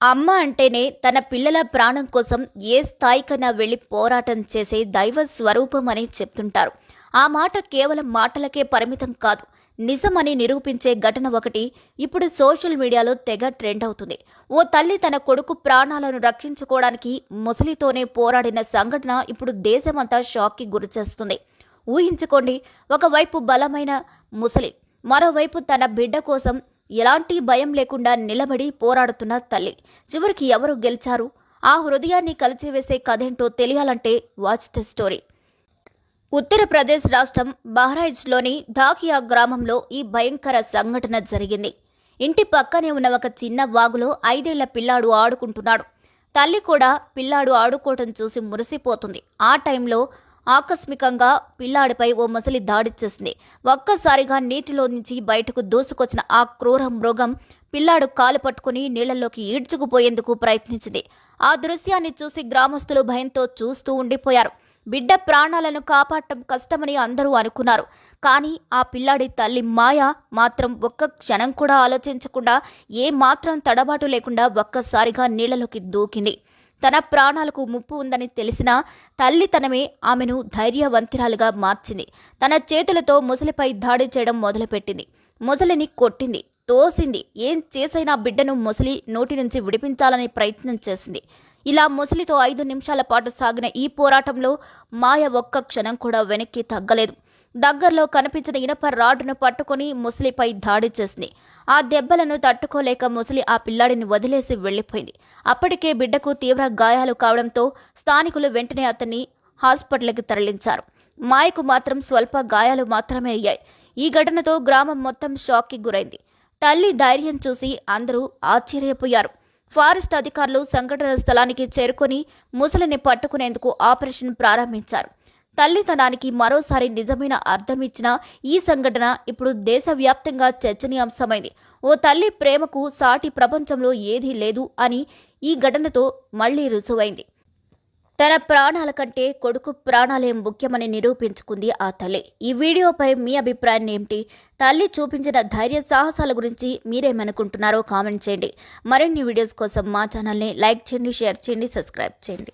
అమ్మ అంటేనే తన పిల్లల ప్రాణం కోసం ఏ స్థాయికైనా వెళ్ళి పోరాటం చేసే దైవ స్వరూపం అని చెప్తుంటారు. ఆ మాట కేవలం మాటలకే పరిమితం కాదు నిజమని నిరూపించే ఘటన ఒకటి ఇప్పుడు సోషల్ మీడియాలో తెగ ట్రెండ్ అవుతుంది. ఓ తల్లి తన కొడుకు ప్రాణాలను రక్షించుకోవడానికి ముసలితోనే పోరాడిన సంఘటన ఇప్పుడు దేశమంతా షాక్కి గురిచేస్తుంది ఊహించుకోండి ఒకవైపు బలమైన ముసలి మరోవైపు తన బిడ్డ కోసం ఎలాంటి భయం లేకుండా నిలబడి పోరాడుతున్న తల్లి. చివరికి ఎవరు గెలిచారు? ఆ హృదయాన్ని కలిచివేసే కథేంటో తెలియాలంటే వాచ్ ద స్టోరీ. ఉత్తరప్రదేశ్ రాష్ట్రం బహ్రాయిజ్లోని ధాకియా గ్రామంలో ఈ భయంకర సంఘటన జరిగింది. ఇంటి పక్కనే ఉన్న ఒక చిన్న వాగులో ఐదేళ్ళ పిల్లాడు ఆడుకుంటున్నాడు. తల్లి కూడా పిల్లాడు ఆడుకోవటం చూసి మురిసిపోతుంది. ఆ టైంలో ఆకస్మికంగా పిల్లాడిపై ఓ ముసలి దాడి చేసింది. ఒక్కసారిగా నీటిలో నుంచి బయటకు దూసుకొచ్చిన ఆ క్రూర మృగం పిల్లాడు కాలు పట్టుకుని నీళ్ళలోకి ఈడ్చుకుపోయేందుకు ప్రయత్నించింది. ఆ దృశ్యాన్ని చూసి గ్రామస్తులు భయంతో చూస్తూ ఉండిపోయారు. బిడ్డ ప్రాణాలను కాపాడటం కష్టమని అందరూ అనుకున్నారు. కానీ ఆ పిల్లాడి తల్లి మాయ మాత్రం ఒక్క క్షణం కూడా ఆలోచించకుండా ఏ మాత్రం తడబాటు లేకుండా ఒక్కసారిగా నీళ్ళలోకి దూకింది. తన ప్రాణాలకు ముప్పు ఉందని తెలిసినా తల్లితనమే ఆమెను ధైర్యవంతురాలుగా మార్చింది. తన చేతులతో ముసలిపై దాడి చేయడం మొదలుపెట్టింది. ముసలిని కొట్టింది తోసింది. ఏం చేసైనా బిడ్డను ముసలి నోటి నుంచి విడిపించాలని ప్రయత్నం చేసింది. ఇలా ముసలితో ఐదు నిమిషాల పాటు సాగిన ఈ పోరాటంలో మాయ ఒక్క క్షణం కూడా వెనక్కి తగ్గలేదు. దగ్గరలో కనిపించిన ఇనప రాడ్డును పట్టుకుని ముసలిపై దాడి చేసింది. ఆ దెబ్బలను తట్టుకోలేక ముసలి ఆ పిల్లాడిని వదిలేసి వెళ్ళిపోయింది అప్పటికే బిడ్డకు తీవ్ర గాయాలు కావడంతో స్థానికులు వెంటనే అతన్ని హాస్పిటల్కి తరలించారు. మాయకు మాత్రం స్వల్ప గాయాలు మాత్రమే అయ్యాయి. ఈ ఘటనతో గ్రామం మొత్తం షాక్కి గురైంది. తల్లి ధైర్యం చూసి అందరూ ఆశ్చర్యపోయారు. ఫారెస్ట్ అధికారులు సంఘటన స్థలానికి చేరుకొని ముసలిని పట్టుకునేందుకు ఆపరేషన్ ప్రారంభించారు. తల్లితనానికి మరోసారి నిజమైన అర్థం ఇచ్చిన ఈ సంఘటన ఇప్పుడు దేశవ్యాప్తంగా చర్చనీయాంశమైంది. ఓ తల్లి ప్రేమకు సాటి ప్రపంచంలో ఏదీ లేదు అని ఈ ఘటనతో మళ్ళీ రుజువైంది. తన ప్రాణాల కంటే కొడుకు ప్రాణాలే ముఖ్యమని నిరూపించుకుంది ఆ తల్లి. ఈ వీడియోపై మీ అభిప్రాయం ఏమిటి? తల్లి చూపించిన ధైర్య సాహసాల గురించి మీరేమనుకుంటున్నారో కామెంట్ చేయండి. మరిన్ని వీడియోస్ కోసం మా ఛానల్ని లైక్ చేయండి షేర్ చేయండి సబ్స్క్రైబ్ చేయండి.